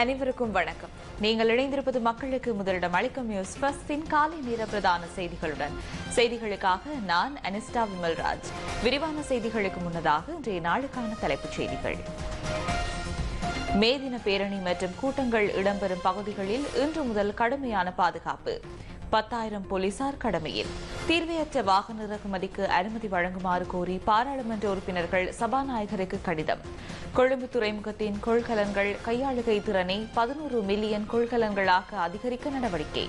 அனைவருக்கும் வணக்கம். நீங்கள் இணைந்திருப்பது மக்களுக்கு முதலிடம் அளிக்கும் நியூஸ் பஸ்டின் காலை நேர பிரதான செய்திகளுடன். செய்திகளுக்காக நான் அனிஸ்டா விமல்ராஜ். விரிவான செய்திகளுக்கு முன்னதாக இன்றைய நாளுக்கான தலைப்புச் செய்திகள். மே தின பேரணி மற்றும் கூட்டங்கள் இடம்பெறும் பகுதிகளில் இன்று முதல் கடுமையான பாதுகாப்பு. பத்தாயிரம் போலீசார் கடமையில். தீர்வையற்ற வாகன இறக்குமதிக்கு அனுமதி வழங்குமாறு கோரி பாராளுமன்ற உறுப்பினர்கள் சபாநாயகருக்கு கடிதம். கொழும்பு துறைமுகத்தின் கொள்கலன்கள் கையாளுகை திறனை பதினோரு மில்லியன் கொள்கலன்களாக அதிகரிக்க நடவடிக்கை.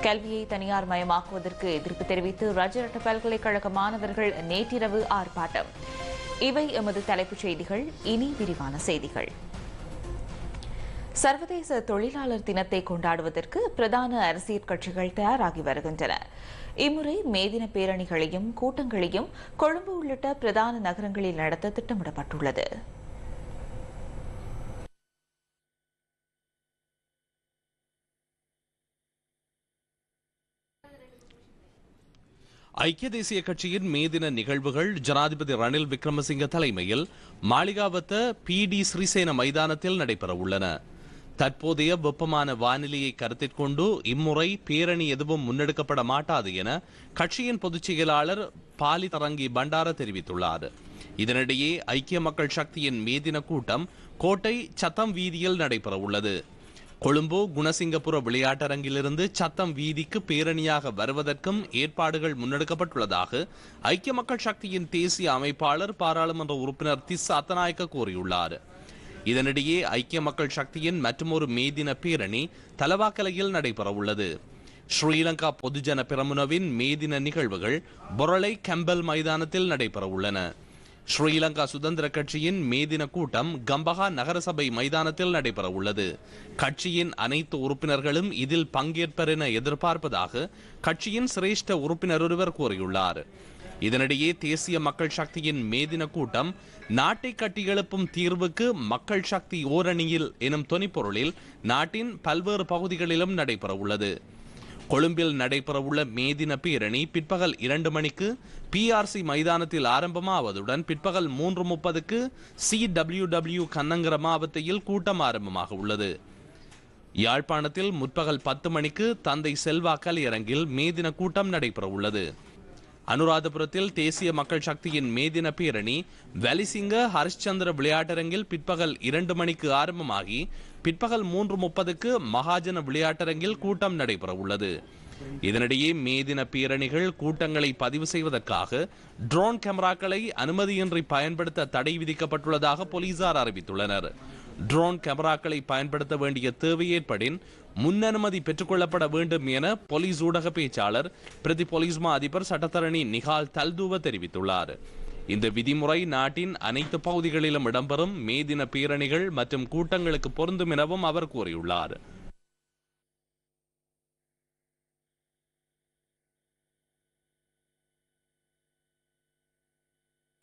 கல்வியை தனியார் மயமாக்குவதற்கு எதிர்ப்பு தெரிவித்து ரஜரட்ட பல்கலைக்கழக மாணவர்கள் நேற்றிரவு ஆர்ப்பாட்டம். இவை எமது தலைப்புச் செய்திகள். இனி விரிவான செய்திகள். சர்வதேச தொழிலாளர் தினத்தை கொண்டாடுவதற்கு பிரதான அரசியல் கட்சிகள் தயாராகி வருகின்றன. இம்முறை மேதின பேரணிகளையும் கூட்டங்களையும் கொழும்பு உள்ளிட்ட பிரதான நகரங்களில் நடத்த திட்டமிடப்பட்டுள்ளது. ஐக்கிய தேசிய கட்சியின் மே தின நிகழ்வுகள் ஜனாதிபதி ரணில் விக்ரமசிங்க தலைமையில் மாளிகாவத்த பி டி ஸ்ரீசேன மைதானத்தில் நடைபெற உள்ளன தற்போதைய வெப்பமான வானிலையை கருத்தில் கொண்டு இம்முறை பேரணி எதுவும் முன்னெடுக்கப்பட மாட்டாது என கட்சியின் பொதுச் செயலாளர் பாலி தரங்கி பண்டார தெரிவித்துள்ளார். இதனிடையே ஐக்கிய மக்கள் சக்தியின் மேதின கூட்டம் கோட்டை சத்தம் வீதியில் நடைபெற உள்ளது. கொழும்பு குணசிங்கபுர விளையாட்டரங்கிலிருந்து சத்தம் வீதிக்கு பேரணியாக வருவதற்கும் ஏற்பாடுகள் முன்னெடுக்கப்பட்டுள்ளதாக ஐக்கிய மக்கள் சக்தியின் தேசிய அமைப்பாளர் பாராளுமன்ற உறுப்பினர் திஸ் அத்தநாயக்க கூறியுள்ளார். இதனிடையே ஐக்கிய மக்கள் சக்தியின் மற்றொரு மே தின பேரணி தலவாக்கலையில் நடைபெறவுள்ளது. ஸ்ரீலங்கா பொதுஜன பிரமுனவின் மே தின நிகழ்வுகள் பொரளை கம்பல் மைதானத்தில் நடைபெற உள்ளன ஸ்ரீலங்கா சுதந்திர கட்சியின் மே தின கூட்டம் கம்பஹா நகரசபை மைதானத்தில் நடைபெற உள்ளது கட்சியின் அனைத்து உறுப்பினர்களும் இதில் பங்கேற்பர் என எதிர்பார்ப்பதாக கட்சியின் சிரேஷ்ட உறுப்பினர் ஒருவர் கூறியுள்ளார். இதனிடையே தேசிய மக்கள் சக்தியின் மேதின கூட்டம் நாட்டை கட்டியெழுப்பும் தீர்வுக்கு மக்கள் சக்தி ஓரணியில் எனும் தொனிப்பொருளில் நாட்டின் பல்வேறு பகுதிகளிலும் நடைபெறவுள்ளது கொழும்பில் நடைபெறவுள்ள மேதின பேரணி பிற்பகல் இரண்டு மணிக்கு பிஆர்சி மைதானத்தில் ஆரம்பமாவதுடன் பிற்பகல் மூன்று முப்பதுக்கு சி டபிள்யூ டபிள்யூ கண்ணங்கர மாவட்டத்தில் கூட்டம் ஆரம்பமாக உள்ளது. யாழ்ப்பாணத்தில் முற்பகல் பத்து மணிக்கு தந்தை செல்வா கலையரங்கில் மேதின கூட்டம் நடைபெறவுள்ளது உள்ளது. அனுராதபுரத்தில் தேசிய மக்கள் சக்தியின் மே பேரணி வலிசிங்க ஹரிஷ்சந்திர விளையாட்டரங்கில் பிற்பகல் இரண்டு மணிக்கு ஆரம்பமாகி பிற்பகல் மூன்று முப்பதுக்கு மகாஜன விளையாட்டரங்கில் கூட்டம் நடைபெற உள்ளது இதனிடையே மே தின பேரணிகள் கூட்டங்களை பதிவு செய்வதற்காக ட்ரோன் கேமராக்களை அனுமதியின்றி பயன்படுத்த தடை விதிக்கப்பட்டுள்ளதாக போலீசார் அறிவித்துள்ளனர். ட்ரோன் கேமராக்களை பயன்படுத்த வேண்டிய தேவை ஏற்படின் முன் அனுமதி பெற்றுக்கொள்ளப்பட வேண்டும் என போலீஸ் ஊடக பேச்சாளர் பிரதி போலீஸ் மா அதிபர் சட்டத்தரணி நிகால் தல்துவ தெரிவித்துள்ளார் இந்த விதிமுறை நாட்டின் அனைத்து பகுதிகளிலும் இடம்பெறும் மே தின பேரணிகள் மற்றும் கூட்டங்களுக்கு பொருந்தும் எனவும் அவர் கூறியுள்ளார்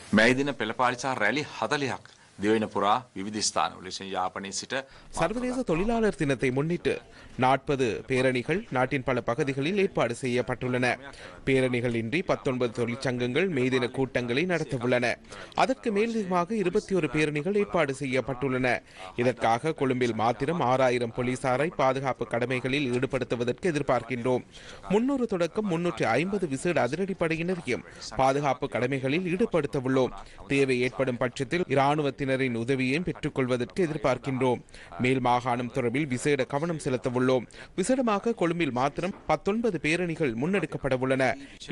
මැයි දින පෙළපාලිසා රැලි හතලියක් දිවෙන පුරා විවිධ ස්ථානවල ලෙසින් යාපනයේ සිට சர்வதேச தொழிலாளர் தினத்தை முன்னிட்டு நாற்பது பேரணிகள் நாட்டின் பல பகுதிகளில் ஏற்பாடு செய்யப்பட்டுள்ளன. பேரணிகள் இன்றி பத்தொன்பது தொழிற்சங்கங்கள் மேதின கூட்டங்களை நடத்தவுள்ளன. அதற்கு மேலதிகமாக இருபத்தி ஒரு பேரணிகள் ஏற்பாடு செய்யப்பட்டுள்ளன. இதற்காக கொழும்பில் மாத்திரம் ஆறாயிரம் போலீசாரை பாதுகாப்பு கடமைகளில் ஈடுபடுத்துவதற்கு எதிர்பார்க்கின்றோம். முன்னூறு தொடக்கம் முன்னூற்றி ஐம்பது விசேட அதிரடிப்படையினரையும் பாதுகாப்பு கடமைகளில் ஈடுபடுத்தவுள்ளோம். தேவை ஏற்படும் பட்சத்தில் இராணுவத்தினரின் உதவியையும் பெற்றுக்கொள்வதற்கு எதிர்பார்க்கின்றோம். மேல் மாகாணம் தொடர்பில் விசேட கவனம் செலுத்தவுள்ளோம் விசேடமாக கொழும்பில் மாத்திரம் பத்தொன்பது பேரணிகள் முன்னெடுக்கப்பட உள்ளன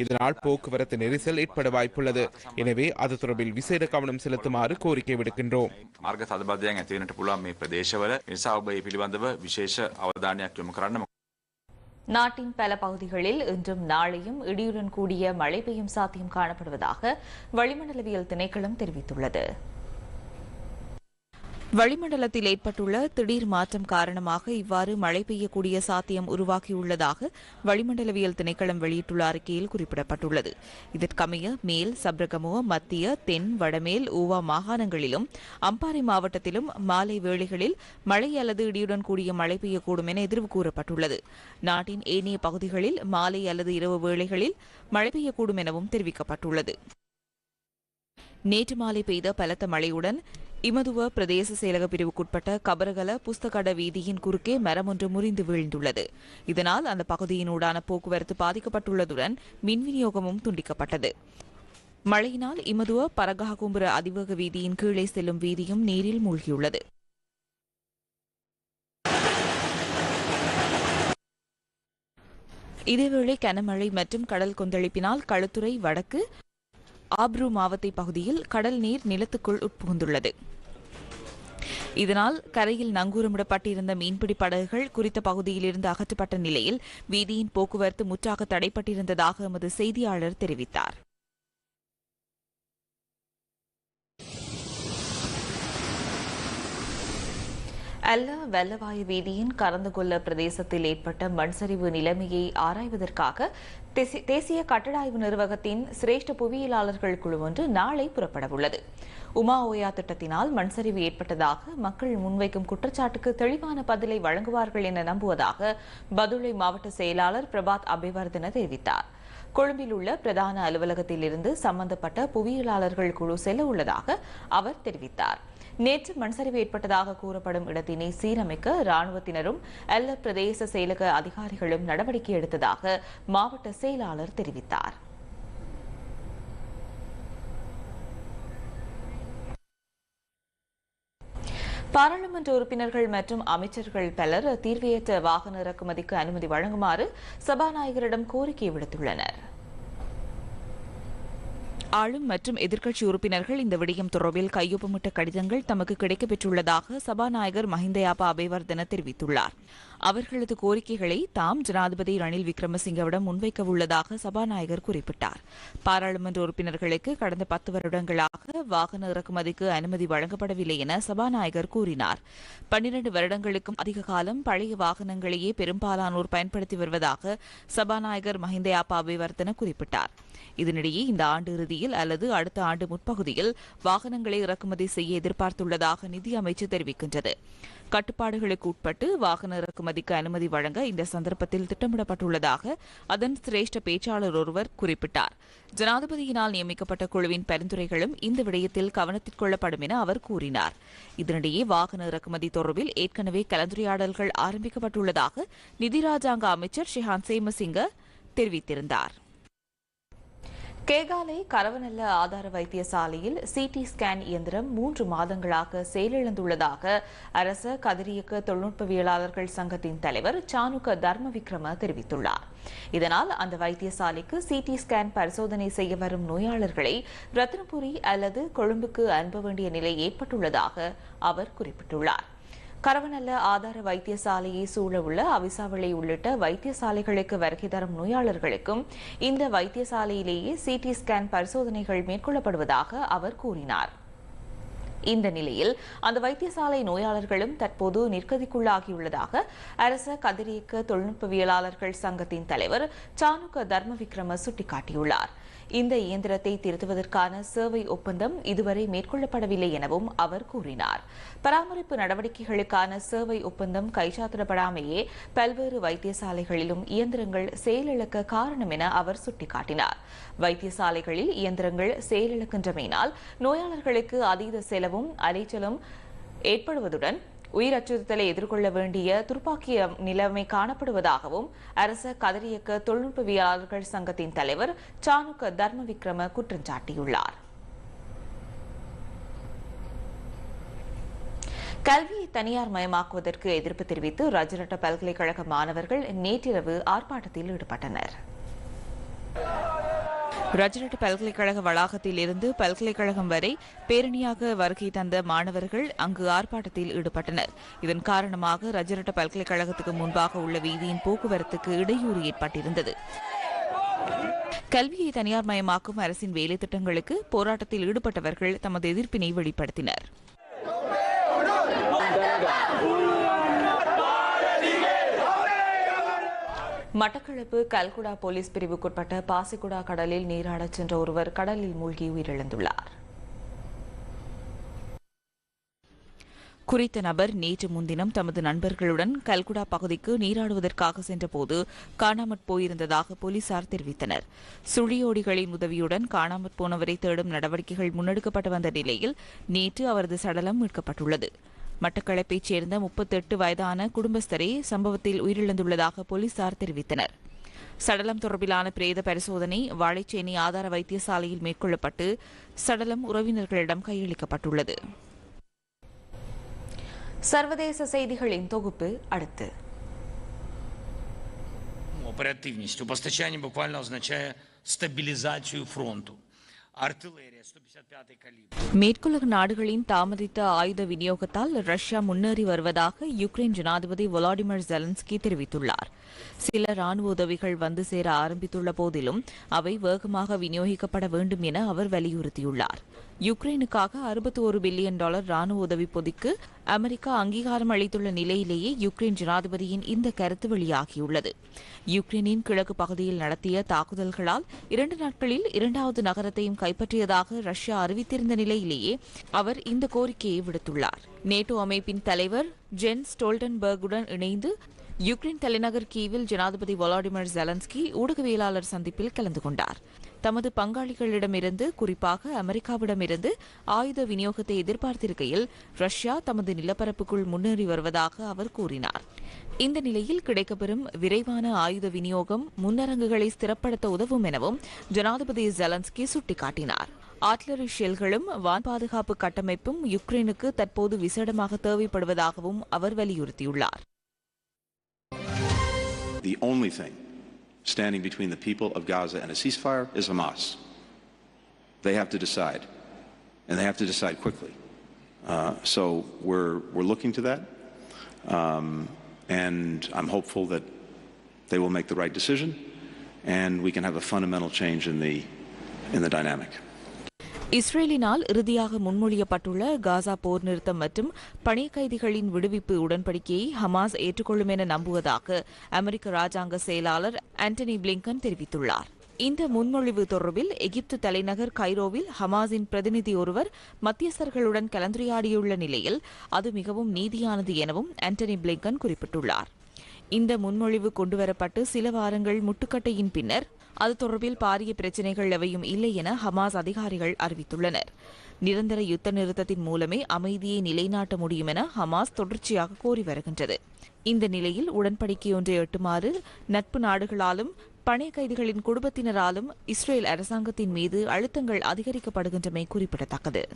இதனால் போக்குவரத்து நெரிசல் ஏற்பட வாய்ப்புள்ளது எனவே அது தொடர்பில் விசேட கவனம் செலுத்துமாறு கோரிக்கை விடுக்கின்றோம் මාර්ග තදබදයන් ඇතිවෙනට පුළුවන් මේ ප්‍රදේශවල නිසා ඔබ ඒ පිළිබඳව විශේෂ අවධානයක් යොමු කරන්න நாட்டின் பல பகுதிகளில் இன்றும் நாளையும் இடியுடன் கூடிய மழை பெய்யும் சாத்தியம் காணப்படுவதாக வளிமண்டலவியல் திணைக்களம் தெரிவித்துள்ளது வளிமண்டலத்தில் ஏற்பட்டுள்ள திடீர் மாற்றம் காரணமாக இவ்வாறு மழை பெய்யக்கூடிய சாத்தியம் உருவாகியுள்ளதாக வளிமண்டலவியல் திணைக்களம் வெளியிட்டுள்ள அறிக்கையில் குறிப்பிடப்பட்டுள்ளது. இதற்கமைய மேல் சப்ரகமுவ மத்திய தென் வடமேல் ஊவா மாகாணங்களிலும் அம்பாறை மாவட்டத்திலும் மாலை வேளைகளில் மழை அல்லது இடியுடன் கூடிய மழை பெய்யக்கூடும் என எதிர்வு கூறப்பட்டுள்ளது. நாட்டின் ஏனைய பகுதிகளில் மாலை அல்லது இரவு வேளைகளில் மழை பெய்யக்கூடும் எனவும் தெரிவிக்கப்பட்டுள்ளது. நேற்று மாலை பெய்த பலத்த மழையுடன் இமதுவ பிரதேச செயலக பிரிவுக்குட்பட்ட கபரகல புஸ்தகட வீதியின் குறுக்கே மரம் ஒன்று முறிந்து வீழ்ந்துள்ளது. இதனால் அந்த பகுதியினூடான போக்குவரத்து பாதிக்கப்பட்டுள்ளதுடன் மின் விநியோகமும் துண்டிக்கப்பட்டது. மழையினால் இமதுவ பரகாகும்புர அதிவேக வீதியின் கீழே செல்லும் வீதியும் நீரில் மூழ்கியுள்ளது. இதேவேளை கனமழை மற்றும் கடல் கொந்தளிப்பினால் களுத்துறை வடக்கு ஆப்ரு மாவத்தை பகுதியில் கடல் நீர் நிலத்துக்குள் உட்புகுந்துள்ளது. இதனால் கரையில் நங்கூரமிடப்பட்டிருந்த மீன்பிடி படகுகள் குறித்த பகுதியிலிருந்து அகற்றப்பட்ட நிலையில் வீதியின் போக்குவரத்து முற்றாக தடைப்பட்டிருந்ததாக எமது செய்தியாளர் தெரிவித்தார். அல்ல வெள்ளவாயு வீதியின் கரந்துகொல்ல பிரதேசத்தில் ஏற்பட்ட மண்சரிவு நிலைமையை ஆராய்வதற்காக தேசி- தேசிய கட்டட ஆய்வு நிர்வாகத்தின் சிரேஷ்ட புவியியலாளர்கள் குழு ஒன்று நாளை புறப்படவுள்ளது. உமா ஓயா திட்டத்தினால் மண்சரிவு ஏற்பட்டதாக மக்கள் முன்வைக்கும் குற்றச்சாட்டுக்கு தெளிவான பதிலை வழங்குவார்கள் என நம்புவதாக பதுளை மாவட்ட செயலாளர் பிரபாத் அபிவர்தன தெரிவித்தார். கொழும்பில் உள்ள பிரதான அலுவலகத்தில் இருந்து சம்பந்தப்பட்ட புவியியலாளர்கள் குழு செல்ல உள்ளதாக அவர் தெரிவித்தார். நேற்று மண்சரிவு ஏற்பட்டதாக கூறப்படும் இடத்தினை சீரமைக்க ராணுவத்தினரும் எல்ல பிரதேச செயலக அதிகாரிகளும் நடவடிக்கை எடுத்ததாக மாவட்ட செயலாளர் தெரிவித்தார். பாராளுமன்ற உறுப்பினர்கள் மற்றும் அமைச்சர்கள் பலர் தீர்வையற்ற வாகன இறக்குமதிக்கு அனுமதி வழங்குமாறு சபாநாயகரிடம் கோரிக்கை விடுத்துள்ளனர். ஆளும் மற்றும் எதிர்க்கட்சி உறுப்பினர்கள் இந்த விடயம் தொடர்பில் கையொப்பமிட்ட கடிதங்கள் தமக்கு கிடைக்கப்பெற்றுள்ளதாக சபாநாயகர் மஹிந்தயாபா அபேவர்தன தெரிவித்துள்ளார். அவர்களது கோரிக்கைகளை தாம் ஜனாதிபதி ரணில் விக்ரமசிங்கவிடம் முன்வைக்க உள்ளதாக சபாநாயகர் குறிப்பிட்டார். பாராளுமன்ற உறுப்பினர்களுக்கு கடந்த பத்து வருடங்களாக வாகன இறக்குமதிக்கு அனுமதி வழங்கப்படவில்லை என சபாநாயகர் கூறினார். பன்னிரண்டு வருடங்களுக்கும் அதிக காலம் பழைய வாகனங்களையே பெரும்பாலானோர் பயன்படுத்தி வருவதாக சபாநாயகர் மஹிந்தயாபா அபேவர்தன குறிப்பிட்டார். இதனிடையே இந்த ஆண்டு இறுதியில் அல்லது அடுத்த ஆண்டு முற்பகுதியில் வாகனங்களை இறக்குமதி செய்ய எதிர்பார்த்துள்ளதாக நிதி அமைச்சு தெரிவிக்கின்றது. கட்டுப்பாடுகளுக்கு உட்பட்டு வாகன இறக்குமதிக்கு அனுமதி வழங்க இந்த சந்தர்ப்பத்தில் திட்டமிடப்பட்டுள்ளதாக அதன் சிரேஷ்ட பேச்சாளர் ஒருவர் குறிப்பிட்டார். ஜனாதிபதியினால் நியமிக்கப்பட்ட குழுவின் பரிந்துரைகளும் இந்த விடயத்தில் கவனத்திற்கொள்ளப்படும் என அவர் கூறினார். இதனிடையே வாகன இறக்குமதி தொடர்பில் ஏற்கனவே கலந்துரையாடல்கள் ஆரம்பிக்கப்பட்டுள்ளதாக நிதி ராஜாங்க அமைச்சர் ஷிஹான் சேமசிங்க தெரிவித்திருந்தார். கேகாலை கரவநல்ல ஆதார வைத்தியசாலையில் சிடி ஸ்கேன் இயந்திரம் மூன்று மாதங்களாக செயலிழந்துள்ளதாக அரச கதிரியக்க தொழில்நுட்பவியலாளர்கள் சங்கத்தின் தலைவர் சானுக்க தர்ம விக்ரம தெரிவித்துள்ளார். இதனால் அந்த வைத்தியசாலைக்கு சிடி ஸ்கேன் பரிசோதனை செய்ய வரும் நோயாளர்களை ரத்னபுரி அல்லது கொழும்புக்கு அனுப்ப வேண்டிய நிலை ஏற்பட்டுள்ளதாக அவர் குறிப்பிட்டுள்ளார். கரவநல்ல ஆதார வைத்தியசாலையை சூழ உள்ள அவிசாவளை உள்ளிட்ட வைத்தியசாலைகளுக்கு வருகை தரும் நோயாளர்களுக்கும் இந்த வைத்தியசாலையிலேயே சிடி ஸ்கேன் பரிசோதனைகள் மேற்கொள்ளப்படுவதாக அவர் கூறினார். இந்த நிலையில் அந்த வைத்தியசாலை நோயாளர்களும் தற்போது நிர்கதிக்குள்ளாகியுள்ளதாக அரச கதிரியக்க தொழில்நுட்பவியலாளர்கள் சங்கத்தின் தலைவர் சானுக்க தர்ம விக்ரம சுட்டிக்காட்டியுள்ளார். இந்த இயந்திரத்தை திருத்துவதற்கான சேவை ஒப்பந்தம் இதுவரை மேற்கொள்ளப்படவில்லை எனவும் அவர் கூறினார். பராமரிப்பு நடவடிக்கைகளுக்கான சேவை ஒப்பந்தம் கைச்சாத்திடப்படாமையே பல்வேறு வைத்தியசாலைகளிலும் இயந்திரங்கள் செயலிழக்க காரணம் என அவர் சுட்டிக்காட்டினார். வைத்தியசாலைகளில் இயந்திரங்கள் செயலிழக்கின்றமையினால் நோயாளர்களுக்கு அதீத செலவும் அலைச்சலும் ஏற்படுவதுடன் உயிர் அச்சுறுத்தலை எதிர்கொள்ள வேண்டிய துர்ப்பாக்கிய நிலைமை காணப்படுவதாகவும் அரச கதிரியக்க தொழில்நுட்பவியலாளர்கள் சங்கத்தின் தலைவர் சானுக்க தர்ம விக்ரம குற்றம் சாட்டியுள்ளார். கல்வியை தனியார் மயமாக்குவதற்கு எதிர்ப்பு தெரிவித்து ரஜரட்ட பல்கலைக்கழக மாணவர்கள் நேற்றிரவு ஆர்ப்பாட்டத்தில் ஈடுபட்டனர். ரஜினட் பல்கலைக்கழக வளாகத்தில் இருந்து பல்கலைக்கழகம் வரை பேரணியாக வருகை தந்த மாணவர்கள் அங்கு ஆர்ப்பாட்டத்தில் ஈடுபட்டனர். இதன் காரணமாக ரஜினட் பல்கலைக்கழகத்துக்கு முன்பாக உள்ள வீதியின் போக்குவரத்துக்கு இடையூறு ஏற்பட்டிருந்தது. கல்வியை தனியார் மயமாக்கும் அரசின் வேலை திட்டங்களுக்கு போராட்டத்தில் ஈடுபட்டவர்கள் தமது எதிர்ப்பினை வெளிப்படுத்தினர். மட்டக்களப்பு கல்குடா போலீஸ் பிரிவுக்குட்பட்ட பாசிக்குடா கடலில் நீராடச் சென்ற ஒருவர் கடலில் மூழ்கி உயிரிழந்துள்ளார். குறித்த நபர் நேற்று முன்தினம் தமது நண்பர்களுடன் கல்குடா பகுதிக்கு நீராடுவதற்காக சென்றபோது காணாமற் போயிருந்ததாக போலீசார் தெரிவித்தனர். சுழியோடிகளின் உதவியுடன் காணாமற் போனவரை தேடும் நடவடிக்கைகள் முன்னெடுக்கப்பட்டு வந்த நிலையில் நேற்று அவரது சடலம் மீட்கப்பட்டுள்ளது. மட்டக்களப்பைச் சேர்ந்த முப்பத்தெட்டு வயதான குடும்பஸ்தரே சம்பவத்தில் உயிரிழந்துள்ளதாக போலீசார் தெரிவித்தனர் சடலம் தொடர்பிலான பிரேத பரிசோதனை வாழைச்சேனை ஆதார வைத்தியசாலையில் மேற்கொள்ளப்பட்டு சடலம் உறவினர்களிடம் கையளிக்கப்பட்டுள்ளது சர்வதேச செய்திகளின் தொகுப்பு அடுத்து Оперативність у постачанні буквально означає стабілізацію фронту. Артилерія 155 калібр. மேற்குலக நாடுகளின் தாமதித்த ஆயுத விநியோகத்தால் ரஷ்யா முன்னேறி வருவதாக யுக்ரைன் ஜனாதிபதி வொலாடிமிர் ஜெலன்ஸ்கி தெரிவித்துள்ளார் சில ராணுவ உதவிகள் வந்து சேர ஆரம்பித்துள்ள போதிலும் அவை வேகமாக விநியோகிக்கப்பட வேண்டும் என அவர் வலியுறுத்தியுள்ளார் யுக்ரைனுக்காக அறுபத்தி ஒரு பில்லியன் டாலர் ராணுவ உதவி பொதிக்கு அமெரிக்கா அங்கீகாரம் அளித்துள்ள நிலையிலேயே யுக்ரைன் ஜனாதிபதியின் இந்த கருத்து வெளியாகியுள்ளது யுக்ரைனின் கிழக்கு பகுதியில் நடத்திய தாக்குதல்களால் இரண்டு நாட்களில் இரண்டாவது நகரத்தையும் கைப்பற்றியதாக ரஷ்யா அறிவித்திருந்த நிலையிலேயே அவர் இந்த கோரிக்கையை விடுத்துள்ளார். நேட்டோ அமைப்பின் தலைவர் ஜென் ஸ்டோல்டன்பர்குடன் இணைந்து யுக்ரைன் தலைநகர் கீவில் ஜனாதிபதி வொலாடிமிர் ஜெலன்ஸ்கி ஊடகவியலாளர் சந்திப்பில் கலந்து கொண்டார். தமது பங்காளிகளிடமிருந்து குறிப்பாக அமெரிக்காவிடமிருந்து ஆயுத விநியோகத்தை எதிர்பார்த்திருக்கையில் ரஷ்யா தமது நிலப்பரப்புக்குள் முன்னேறி வருவதாக அவர் கூறினார். இந்த நிலையில் கிடைக்கப்பெறும் விரைவான ஆயுத விநியோகம் முன்னரங்குகளை ஸ்திரப்படுத்த உதவும் எனவும் ஜனாதிபதி ஜெலன்ஸ்கி சுட்டிக்காட்டினார். ஆட்லரி ஷெல்களும் வான் பாதுகாப்பு கட்டமைப்பும் யுக்ரைனுக்கு தற்போது விசேடமாக தேவைப்படுவதாகவும் அவர் வலியுறுத்தியுள்ளார் The only thing standing between the people of Gaza and a ceasefire is Hamas. They have to decide, and they have to decide quickly. Uh, so we're, we're looking to that, um, and I'm hopeful that they will make the right decision, and we can have a fundamental change in the, in the dynamic. இஸ்ரேலினால் இறுதியாக முன்மொழியப்பட்டுள்ள காசா போர் நிறுத்தம் மற்றும் பணி கைதிகளின் விடுவிப்பு உடன்படிக்கையை Hamas ஏற்றுக்கொள்ளும் என நம்புவதாக அமெரிக்க ராஜாங்க செயலாளர் ஆண்டனி பிளிங்கன் தெரிவித்துள்ளார். இந்த முன்மொழிவு தொடர்பில் எகிப்து தலைநகர் கைரோவில் ஹமாஸின் பிரதிநிதி ஒருவர் மத்தியஸ்தர்களுடன் கலந்துரையாடியுள்ள நிலையில் அது மிகவும் நீதியானது எனவும் ஆண்டனி பிளிங்கன் குறிப்பிட்டுள்ளார். இந்த முன்மொழிவு கொண்டுவரப்பட்டு சில வாரங்கள் முட்டுக்கட்டையின் பின்னர் அது தொடர்பில் பாரிய பிரச்சினைகள் எவையும் இல்லை என ஹமாஸ் அதிகாரிகள் அறிவித்துள்ளனர். நிரந்தர யுத்த நிறுத்தத்தின் மூலமே அமைதியை நிலைநாட்ட முடியும் என ஹமாஸ் தொடர்ச்சியாக கோரி வருகின்றது. இந்த நிலையில் உடன்படிக்கை ஒன்றை எட்டுமாறு நட்பு நாடுகளாலும் பணி கைதிகளின் குடும்பத்தினராலும் இஸ்ரேல் அரசாங்கத்தின் மீது அழுத்தங்கள் அதிகரிக்கப்படுகின்றமை குறிப்பிடத்தக்கது.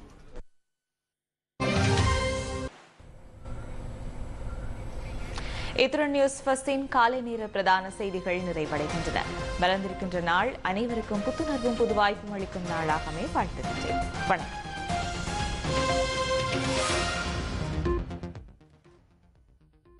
இத்துடன் நியூஸ் ஃபர்ஸ்டின் காலை நேர பிரதான செய்திகள் நிறைவடைகின்றன. வளர்ந்திருக்கின்ற நாள் அனைவருக்கும் புத்துணர்வும் புது வாய்ப்பும் அளிக்கும் நாளாகவே வாழ்த்துகின்றேன். வணக்கம்.